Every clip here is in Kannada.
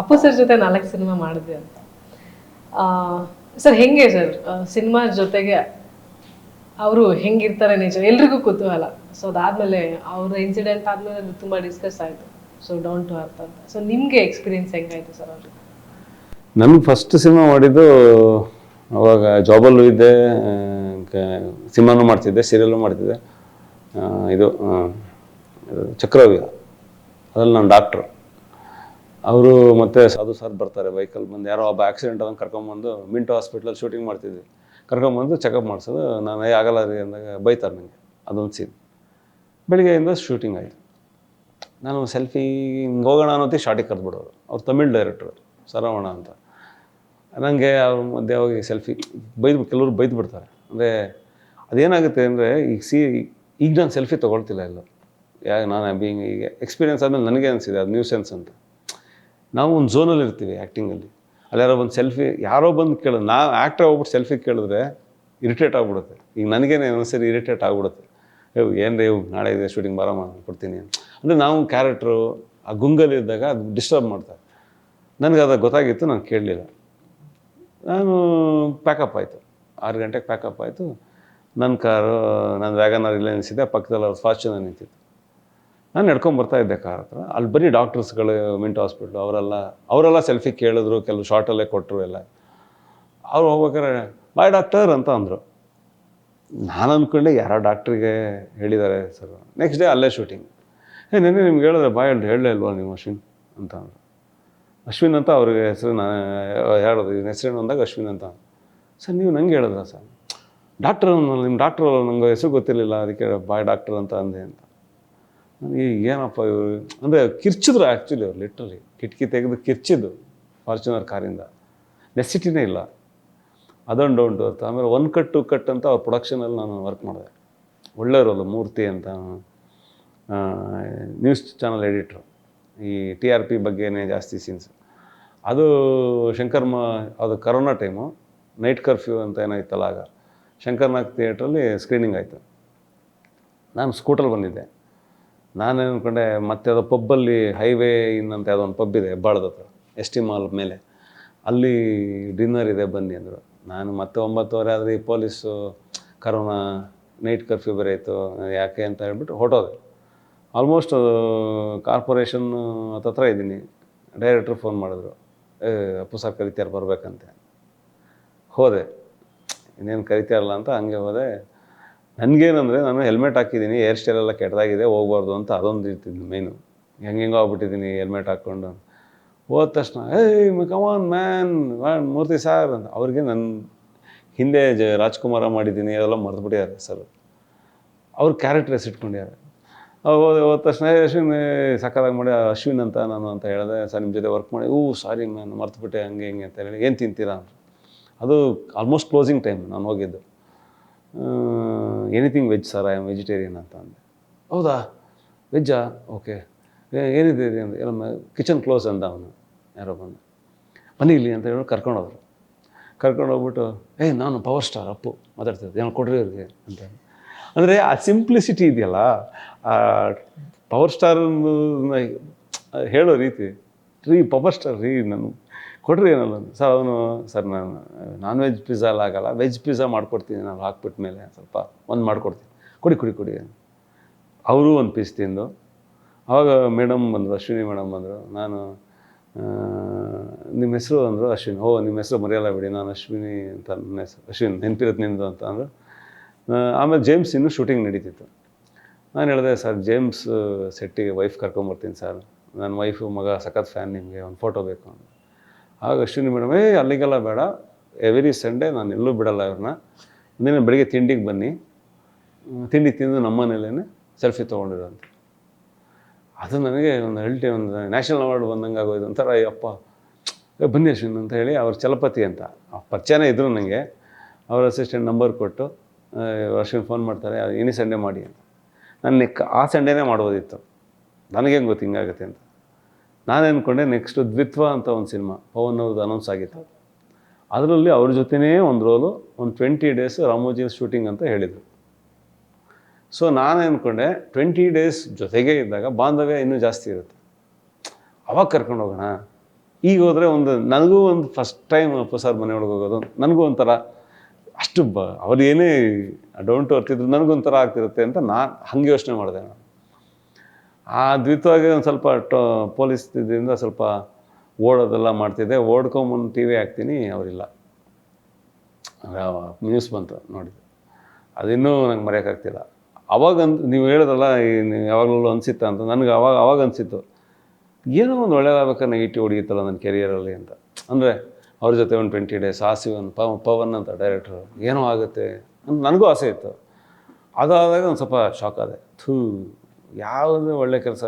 ಅಪ್ಪು ಸರ್ ಜೊತೆ ನಾಲ್ಕು ಸಿನಿಮಾ ಮಾಡಿದೆ ಅಂತ. ಸರ್ ಹೆಂಗೆ ಸರ್? ಸಿನಿಮಾ ಜೊತೆಗೆ ಅವರು ಹೆಂಗಿರ್ತಾರೆ ನಿಜ? ಎಲ್ರಿಗೂ ಕುತೂಹಲ. ಸೊ ಅದಾದ್ಮೇಲೆ ಅವ್ರ ಇನ್ಸಿಡೆಂಟ್ ಆದ್ಮೇಲೆ ತುಂಬಾ ಡಿಸ್ಕಸ್ ಆಯ್ತು. ಸೊ ಡೌನ್ ಟು ಅರ್ತ್ ಅಂತ. ಸೊ ನಿಮಗೆ ಎಕ್ಸ್ಪೀರಿಯನ್ಸ್ ಹೆಂಗಾಯ್ತು ಸರ್ ಅವ್ರಿಗೆ ನಮ್ಗೆ ಫಸ್ಟ್ ಸಿನಿಮಾ ಮಾಡಿದ್ದು ಅವಾಗ ಜಾಬಲ್ಲೂ ಇದ್ದೆ ಸಿನಿಮಾನು ಮಾಡ್ತಿದ್ದೆ ಸೀರಿಯಲ್ಲೂ ಮಾಡ್ತಿದ್ದೆ. ಇದು ಚಕ್ರವ್ಯೂಹ. ಅದ್ರಲ್ಲಿ ನಾನು ಡಾಕ್ಟ್ರು ಅವರು ಮತ್ತೆ ಸಾಧು ಸರ್ ಬರ್ತಾರೆ ಬೈಕಲ್ಲಿ ಬಂದು ಯಾರೋ ಒಬ್ಬ ಆಕ್ಸಿಡೆಂಟ್ ಅದನ್ನು ಕರ್ಕೊಂಬಂದು ಮಿಂಟೋ ಹಾಸ್ಪಿಟ್ಲಲ್ಲಿ ಶೂಟಿಂಗ್ ಮಾಡ್ತಿದ್ವಿ. ಕರ್ಕೊಂಬಂದು ಚೆಕಪ್ ಮಾಡಿಸೋದು, ನಾನು ಏ ಆಗಲ್ಲ ರೀ, ಅಂದಾಗ ಬೈತಾರೆ ನನಗೆ, ಅದೊಂದು ಸೀನ್ ಬೆಳಿಗ್ಗೆಯಿಂದ ಶೂಟಿಂಗ್ ಆಯಿತು. ನಾನು ಸೆಲ್ಫಿ ಹಿಂಗೆ ಹೋಗೋಣ ಅನ್ನೋತಿ ಶಾರ್ಟಿಗೆ ಕರೆದ್ಬಿಡೋರು. ಅವ್ರು ತಮಿಳ್ ಡೈರೆಕ್ಟ್ರು ಸರವಣ ಅಂತ. ನನಗೆ ಅವ್ರ ಮಧ್ಯೆ ಹೋಗಿ ಸೆಲ್ಫಿ ಬೈದು, ಕೆಲವರು ಬೈದು ಬಿಡ್ತಾರೆ ಅಂದರೆ ಅದೇನಾಗುತ್ತೆ ಅಂದರೆ, ಈಗ ಸಿ, ಈಗ ನಾನು ಸೆಲ್ಫಿ ತೊಗೊಳ್ತಿಲ್ಲ ಎಲ್ಲ ಯಾಕೆ ನಾನು ಬೀಂಗ್ ಈಗ ಎಕ್ಸ್ಪೀರಿಯನ್ಸ್ ಆದಮೇಲೆ ನನಗೆ ಅನಿಸಿದೆ, ಅದು ನ್ಯೂ ಸೆನ್ಸ್ ಅಂತ. ನಾವು ಒಂದು ಝೋನಲ್ಲಿ ಇರ್ತೀವಿ ಆ್ಯಕ್ಟಿಂಗಲ್ಲಿ ಅಲ್ಲಿ. ಯಾರೋ ಒಂದು ಸೆಲ್ಫಿ ಯಾರೋ ಬಂದು ಕೇಳೋದು ನಾವು ಆ್ಯಕ್ಟ್ರ್ ಹೋಗ್ಬಿಟ್ಟು ಸೆಲ್ಫಿ ಕೇಳಿದ್ರೆ ಇರಿಟೇಟ್ ಆಗ್ಬಿಡುತ್ತೆ. ಈಗ ನನಗೇನೆ ಒಂದ್ಸರಿ ಇರಿಟೇಟ್ ಆಗ್ಬಿಡುತ್ತೆ. ಏವ್ ಏನು ರೀ ನಾಳೆ ಇದೆ ಶೂಟಿಂಗ್ ಬಾರಮ್ಮ ಕೊಡ್ತೀನಿ ಅಂತ. ಅಂದರೆ ನಾವು ಕ್ಯಾರೆಕ್ಟ್ರು ಆ ಗುಂಗಲ್ಲಿ ಇದ್ದಾಗ ಅದು ಡಿಸ್ಟರ್ಬ್ ಮಾಡ್ತಾರೆ. ನನಗೆ ಅದು ಗೊತ್ತಾಗಿತ್ತು, ನಾನು ಕೇಳಲಿಲ್ಲ. ನಾನು ಪ್ಯಾಕಪ್ ಆಯಿತು. ಆರು ಗಂಟೆಗೆ ಪ್ಯಾಕಪ್ ಆಯಿತು. ನನ್ನ ಕಾರು ನನ್ನ ವ್ಯಾಗನರ್ ಇಲ್ಲೇ ನಿಲ್ಸಿದ್ದೆ ಪಕ್ಕದಲ್ಲಿ ಅವ್ರು ಫಾರ್ಚುನರ್ ನಿಂತಿತ್ತು ನಾನು ನಡ್ಕೊಂಡು ಬರ್ತಾ ಇದ್ದೆ ಕಾರ್ ಹತ್ರ. ಅಲ್ಲಿ ಬರೀ ಡಾಕ್ಟರ್ಸ್ಗಳು, ಮಿಂಟ್ ಹಾಸ್ಪಿಟ್ಲು, ಅವರೆಲ್ಲ ಅವರೆಲ್ಲ ಸೆಲ್ಫಿ ಕೇಳಿದ್ರು, ಕೆಲವು ಶಾರ್ಟಲ್ಲೇ ಕೊಟ್ಟರು ಎಲ್ಲ. ಅವ್ರು ಹೋಗ್ಬೇಕಾದ್ರೆ ಬಾಯ್ ಡಾಕ್ಟರ್ ಅಂತ ಅಂದರು. ನಾನು ಅಂದ್ಕೊಂಡೆ ಯಾರೋ ಡಾಕ್ಟ್ರಿಗೆ ಹೇಳಿದ್ದಾರೆ ಸರ್. ನೆಕ್ಸ್ಟ್ ಡೇ ಅಲ್ಲೇ ಶೂಟಿಂಗ್ ಏ, ನೆನ್ನೆ ನಿಮ್ಗೆ ಹೇಳಿದ್ರೆ ಬಾಯ್ ಅಂತ ಹೇಳಲೇ ಇಲ್ವಾ ನೀವು ಅಶ್ವಿನ್? ಅಂತ ಅಂದರು. ಅಶ್ವಿನ್ ಅಂತ ಅವ್ರಿಗೆ ಹೆಸರು ನಾನು ಹೇಳೋದು ಹೆಸರೇನು ಅಂದಾಗ ಅಶ್ವಿನ್ ಅಂತ ಸರ್, ನೀವು ನಂಗೆ ಹೇಳಿದ್ರ ಸರ್? ಡಾಕ್ಟ್ರ್ ನಿಮ್ಮ ಡಾಕ್ಟ್ರು ನಂಗೆ ಹೆಸರು ಗೊತ್ತಿರಲಿಲ್ಲ, ಅದಕ್ಕೆ ಬಾಯ್ ಡಾಕ್ಟರ್ ಅಂತ ಅಂದೆ ಅಂತ. ಏನಪ್ಪ ಇವರು? ಅಂದರೆ ಕಿರ್ಚಿದ್ರು ಆ್ಯಕ್ಚುಲಿ ಅವ್ರು ಲಿಟ್ರಲಿ ಕಿಟಕಿ ತೆಗೆದು ಕಿರ್ಚಿದ್ದು ಫಾರ್ಚುನರ್ ಕಾರಿಂದ. ನೆಸಿಟಿನೇ ಇಲ್ಲ. ಅದೊಂದು ಡೌಂಟ್ ಅರ್ಥ ಆಮೇಲೆ ಒನ್ ಕಟ್ ಟು ಕಟ್ ಅಂತ ಅವ್ರ ಪ್ರೊಡಕ್ಷನಲ್ಲಿ ನಾನು ವರ್ಕ್ ಮಾಡಿದೆ. ಒಳ್ಳೆಯವರಲ್ಲ ರೋಲು ಮೂರ್ತಿ ಅಂತ. ನ್ಯೂಸ್ ಚಾನಲ್ ಎಡಿಟ್ರು ಈ ಟಿ ಆರ್ ಪಿ ಬಗ್ಗೆನೇ ಜಾಸ್ತಿ ಸೀನ್ಸ್ ಅದು ಶಂಕರ್ಮ ಅದು ಕರೋನಾ ಟೈಮು ನೈಟ್ ಕರ್ಫ್ಯೂ ಅಂತ ಏನಾಯ್ತಲ್ಲ ಆಗ. ಶಂಕರ್ನಾಗ್ ಥಿಯೇಟ್ರಲ್ಲಿ ಸ್ಕ್ರೀನಿಂಗ್ ಆಯಿತು. ನಾನು ಸ್ಕೂಟರ್ ಬಂದಿದ್ದೆ. ನಾನು ಅಂದ್ಕೊಂಡೆ ಮತ್ತೆ ಅದು ಪಬ್ಬಲ್ಲಿ ಹೈವೇ ಇನ್ನಂತ ಒಂದು ಪಬ್ ಇದೆ ಹೆಬ್ಬಾಳದ ಹತ್ರ ಎಸ್ ಟಿ ಮಾಲ್ ಮೇಲೆ. ಅಲ್ಲಿ ಡಿನ್ನರ್ ಇದೆ ಬನ್ನಿ ಅಂದರು. ನಾನು ಮತ್ತೆ ಒಂಬತ್ತುವರೆ ಆದರೆ ಈ ಪೊಲೀಸು ಕರೋನಾ ನೈಟ್ ಕರ್ಫ್ಯೂ ಬೇರೆ ಯಾಕೆ ಅಂತ ಹೇಳ್ಬಿಟ್ಟು ಹೊಟ್ಟೋದೆ ಆಲ್ಮೋಸ್ಟ್ ಕಾರ್ಪೊರೇಷನ್ ಹತ್ತತ್ರ ಇದ್ದೀನಿ. ಡೈರೆಕ್ಟ್ರು ಫೋನ್ ಮಾಡಿದ್ರು. ಅಪ್ಪು ಸರ್ ಕರಿತಾರೆ ಬರಬೇಕಂತೆ. ಹೋದೆ. ಇನ್ನೇನು ಕರಿತಾರಲ್ಲ ಅಂತ ಹಂಗೆ ಹೋದೆ. ನನಗೇನಂದರೆ ನಾನು ಹೆಲ್ಮೆಟ್ ಹಾಕಿದ್ದೀನಿ ಏರ್ ಸ್ಟೈಲ್ ಎಲ್ಲ ಕೆಟ್ಟದಾಗಿದೆ ಹೋಗ್ಬಾರ್ದು ಅಂತ ಅದೊಂದು ಇರ್ತಿದ್ದು ಮೇನು ಹೆಂಗೆಂಗೋ ಆಗ್ಬಿಟ್ಟಿದ್ದೀನಿ ಹೆಲ್ಮೆಟ್ ಹಾಕ್ಕೊಂಡು. ಹೋದ ತಕ್ಷಣ ಏಯ್ ಕಮಾನ್ ಮ್ಯಾನ್ ಮೂರ್ತಿ ಸಾರ್ ಅಂತ. ಅವ್ರಿಗೆ ನನ್ನ ಹಿಂದೆ ಜ ರಾಜ್ಕುಮಾರ ಮಾಡಿದ್ದೀನಿ ಅದೆಲ್ಲ ಮರೆತುಬಿಟ್ಟಿದ್ದಾರೆ ಸರ್. ಅವ್ರ ಕ್ಯಾರೆಕ್ಟರ್ಸ್ ಇಟ್ಕೊಂಡಿದ್ದಾರೆ. ಹೋದ ತಕ್ಷಣ "ಏ, ಅಶ್ವಿನ್ ಸಕ್ಕದಾಗಿ ಮಾಡಿ ಅಶ್ವಿನ್ ಅಂತ ನಾನು ಅಂತ ಹೇಳಿದೆ ಸರ್ ನಿಮ್ಮ ಜೊತೆ ವರ್ಕ್ ಮಾಡಿ. ಹ್ಞೂ ಸಾರಿ ಮ್ಯಾನ್ ಮರ್ತುಬಿಟ್ಟೆ ಹಂಗೆ ಹಿಂಗೆ ಅಂತ ಹೇಳಿ ಏನು ತಿಂತೀರಾ? ಅಂತ ಅದು ಆಲ್ಮೋಸ್ಟ್ ಕ್ಲೋಸಿಂಗ್ ಟೈಮ್ ನಾನು ಹೋಗಿದ್ದು. Anything veg sir I am vegetarian ಅಂತ ಅಂದೆ. ಹೌದಾ? ವೆಜ್ಜಾ ಓಕೆ ಏನಿದೆ ಇದೆ ಅಂತ ಎಲ್ಲ ಕಿಚನ್ ಕ್ಲೋಸ್ ಅಂದ ಅವನು ಯಾರೋ ಬಂದು. ಬನ್ನಿ ಇಲ್ಲಿ ಅಂತ ಹೇಳಿ ಕರ್ಕೊಂಡೋದ್ರು. ಕರ್ಕೊಂಡು ಹೋಗ್ಬಿಟ್ಟು ಏಯ್ ನಾನು ಪವರ್ ಸ್ಟಾರ್ ಅಪ್ಪು ಮಾತಾಡ್ತಿದ್ದೆ ಏನು ಕೊಡ್ರಿ ಅವ್ರಿಗೆ ಅಂತ ಅಂದರೆ ಆ ಸಿಂಪ್ಲಿಸಿಟಿ ಇದೆಯಲ್ಲ ಆ ಪವರ್ ಸ್ಟಾರ್ ಹೇಳೋ ರೀತಿ ರೀ ಪವರ್ ಸ್ಟಾರ್ ರೀ ನಾನು ಕೊಡ್ರಿ ಏನಲ್ಲ. ಸರ್, ಅವನು, ಸರ್, ನಾನು ನಾನ್ ವೆಜ್ ಪಿಜ್ಜಾ ಎಲ್ಲ ಆಗಲ್ಲ. ವೆಜ್ ಪಿಜ್ಜಾ ಮಾಡ್ಕೊಡ್ತೀನಿ, ನಾನು ಹಾಕ್ಬಿಟ್ಟ ಮೇಲೆ ಸ್ವಲ್ಪ ಒಂದು ಮಾಡ್ಕೊಡ್ತೀನಿ. ಕುಡಿ ಕುಡಿ ಕುಡಿ. ಅವರು ಒಂದು ಪೀಸ್ ತಿಂದು ಆವಾಗ ಮೇಡಮ್ ಬಂದರು, ಅಶ್ವಿನಿ ಮೇಡಮ್ ಬಂದರು. ನಾನು ನಿಮ್ಮ ಹೆಸರು ಅಂದರು ಅಶ್ವಿನ್. ಓ ನಿಮ್ಮ ಹೆಸರು ಮರೆಯಲ್ಲ ಬಿಡಿ. ನಾನು ಅಶ್ವಿನಿ ಅಂತ ನನ್ನ ಹೆಸರು, ಅಶ್ವಿನ್ ನೆನಪಿರುತ್ತೆ ನಿಮ್ಮದು ಅಂತ ಅಂದರು. ಆಮೇಲೆ ಜೇಮ್ಸ್ ಇನ್ನೂ ಶೂಟಿಂಗ್ ನಡೀತಿತ್ತು. ನಾನು ಹೇಳಿದೆ, ಸರ್ ಜೇಮ್ಸ್ ಸೆಟ್ಟಿಗೆ ವೈಫ್ ಕರ್ಕೊಂಬರ್ತೀನಿ, ಸರ್. ನನ್ನ ವೈಫು ಮಗ ಸಖತ್ ಫ್ಯಾನ್ ನಿಮಗೆ, ಒಂದು ಫೋಟೋ ಬೇಕು ಅಂತ. ಆಗ ಅಶ್ವಿನಿ ಮೇಡಮ್ ಏ ಅಲ್ಲಿಗೆಲ್ಲ ಬೇಡ. ಎವ್ರಿ ಸಂಡೇ ನಾನು ಎಲ್ಲೂ ಬಿಡಲ್ಲ ಇವ್ರನ್ನ. ಒಂದಿನ ಬೆಳಿಗ್ಗೆ ತಿಂಡಿಗೆ ಬನ್ನಿ. ತಿಂಡಿ ತಿಂದು ನಮ್ಮ ಮನೇಲೇ ಸೆಲ್ಫಿ ತೊಗೊಂಡಿರೋಂಥ ಅದು ನನಗೆ ಒಂದು ಅಲ್ಟಿ ಒಂದು ನ್ಯಾಷನಲ್ ಅವಾರ್ಡ್ ಬಂದಂಗೆ ಆಗೋದು ಒಂಥರ ಅಯ್ಯಪ್ಪ ಬನ್ನಿ ಅಶ್ವಿನ್ ಅಂತ ಹೇಳಿ ಅವ್ರ ಚಲಪತಿ ಅಂತ. ಪರಿಚಯನೇ ಇದ್ದರು ನನಗೆ. ಅವ್ರ ಅಸಿಸ್ಟೆಂಟ್ ನಂಬರ್ ಕೊಟ್ಟು ಅಶ್ವಿನ್ ಫೋನ್ ಮಾಡ್ತಾರೆ. ಎನಿ ಸಂಡೇ ಮಾಡಿ ಅಂತ. ನಾನು ಆ ಸಂಡೇನೇ ಮಾಡ್ಬೋದಿತ್ತು. ನನಗೇನು ಗೊತ್ತು ಹಿಂಗಾಗುತ್ತೆ ಅಂತ. ನಾನು ಅಂದ್ಕೊಂಡೆ ನೆಕ್ಸ್ಟ್ ದ್ವಿತ್ವ ಅಂತ ಒಂದು ಸಿನಿಮಾ, ಪವನ್ ಅವ್ರದ್ದು ಅನೌನ್ಸ್ ಆಗಿತ್ತು. ಅದರಲ್ಲಿ ಅವ್ರ ಜೊತೆನೇ ಒಂದು ರೋಲು, ಒಂದು ಟ್ವೆಂಟಿ ಡೇಸ್ ರಾಮೋಜಿ ಶೂಟಿಂಗ್ ಅಂತ ಹೇಳಿದರು. ಸೊ ನಾನು ಅಂದ್ಕೊಂಡೆ ಟ್ವೆಂಟಿ ಡೇಸ್ ಜೊತೆಗೆ ಇದ್ದಾಗ ಬಾಂಧವ್ಯ ಇನ್ನೂ ಜಾಸ್ತಿ ಇರುತ್ತೆ. ಅವಾಗ ಕರ್ಕೊಂಡು ಹೋಗೋಣ. ಈಗ ಹೋದರೆ ಒಂದು, ನನಗೂ ಒಂದು ಫಸ್ಟ್ ಟೈಮ್ ಅಪ್ಪ ಸರ್ ಮನೆ ಒಳಗೆ ಹೋಗೋದು, ನನಗೂ ಒಂಥರ ಅಷ್ಟು ಬ, ಅವ್ರು ಏನೇ ಡೌಂಟ್ ಹೊರ್ತಿದ್ರು ನನಗೊಂಥರ ಆಗ್ತಿರುತ್ತೆ ಅಂತ ನಾನು ಹಂಗೆ ಯೋಚನೆ ಮಾಡಿದೆ ನಾನು. ಆ ದ್ವಿತವಾಗಿ ಒಂದು ಸ್ವಲ್ಪ ಟೋ, ಪೊಲೀಸ್ ಇದರಿಂದ ಸ್ವಲ್ಪ ಓಡೋದೆಲ್ಲ ಮಾಡ್ತಿದ್ದೆ. ಓಡ್ಕೊಂಬಂದು ಟಿ ವಿ ಹಾಕ್ತೀನಿ, ಅವರಿಲ್ಲ. ನ್ಯೂಸ್ ಬಂತು ನೋಡಿದ್ದು ಅದಿನ್ನೂ ನಂಗೆ ಮರೆಯೋಕ್ಕಾಗ್ತಿಲ್ಲ ಅವಾಗ ಅನ್ ನೀವು ಹೇಳಿದ್ರಲ್ಲ ನೀವು ಯಾವಾಗಲೂ ಅನಿಸಿತ್ತ ಅಂತ. ನನಗೆ ಅವಾಗ ಅವಾಗ ಅನಿಸಿತ್ತು. ಏನೋ ಒಂದು ಒಳ್ಳೇದಾಗಬೇಕಾದ್ರೆ ನೆಗೆಟಿವ್ ಹೊಡಿಯುತ್ತಲ್ಲ ನನ್ನ ಕೆರಿಯರಲ್ಲಿ ಅಂತ. ಅಂದರೆ ಅವ್ರ ಜೊತೆ ಒಂದು ಟ್ವೆಂಟಿ ಡೇಸ್ ಆಸಿ ಒಂದು ಪವ ಪವನ್ ಅಂತ ಡೈರೆಕ್ಟ್ರು ಏನೋ ಆಗುತ್ತೆ ಅಂತ ನನಗೂ ಆಸೆ ಇತ್ತು. ಅದಾದಾಗ ಒಂದು ಸ್ವಲ್ಪ ಶಾಕ್ ಆದೆ. ಥೂ. ಯಾವುದೇ ಒಳ್ಳೆ ಕೆಲಸ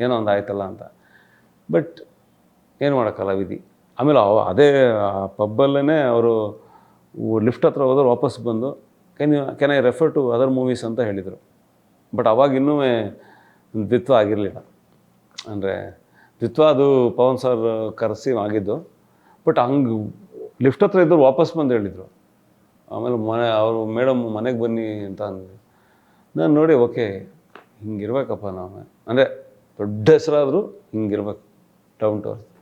ಏನೋ ಒಂದು ಆಯ್ತಲ್ಲ ಅಂತ. ಬಟ್ ಏನು ಮಾಡೋಕ್ಕಲ್ಲ ವಿಧಿ? ಆಮೇಲೆ ಅವ ಅದೇ ಪಬ್ಬಲ್ಲೇ ಅವರು ಲಿಫ್ಟ್ ಹತ್ರ ಹೋದ್ರೆ ವಾಪಸ್ ಬಂದು can you can I refer to other movies ಅಂತ ಹೇಳಿದರು. ಬಟ್ ಅವಾಗ ಇನ್ನೂ ದ್ವಿತ್ವ ಆಗಿರಲಿಲ್ಲ. ಅಂದರೆ ದ್ವಿತ್ವ ಅದು ಪವನ್ ಸರ್ ಕರೆಸಿ ಆಗಿದ್ದು. ಬಟ್ ಹಂಗೆ ಲಿಫ್ಟ್ ಹತ್ರ ಇದ್ದರು ವಾಪಸ್ ಬಂದು ಹೇಳಿದರು. ಆಮೇಲೆ ಮನೆ, ಅವರು, ಮೇಡಮ್ ಮನೆಗೆ ಬನ್ನಿ ಅಂತ ಅಂದ್ವಿ. ನಾನು ನೋಡಿ ಓಕೆ ಹಿಂಗಿರ್ಬೇಕಪ್ಪ ನಾವು. ಅಂದರೆ ದೊಡ್ಡ ಹೆಸರಾದರೂ ಹಿಂಗಿರ್ಬೇಕು. Down to earth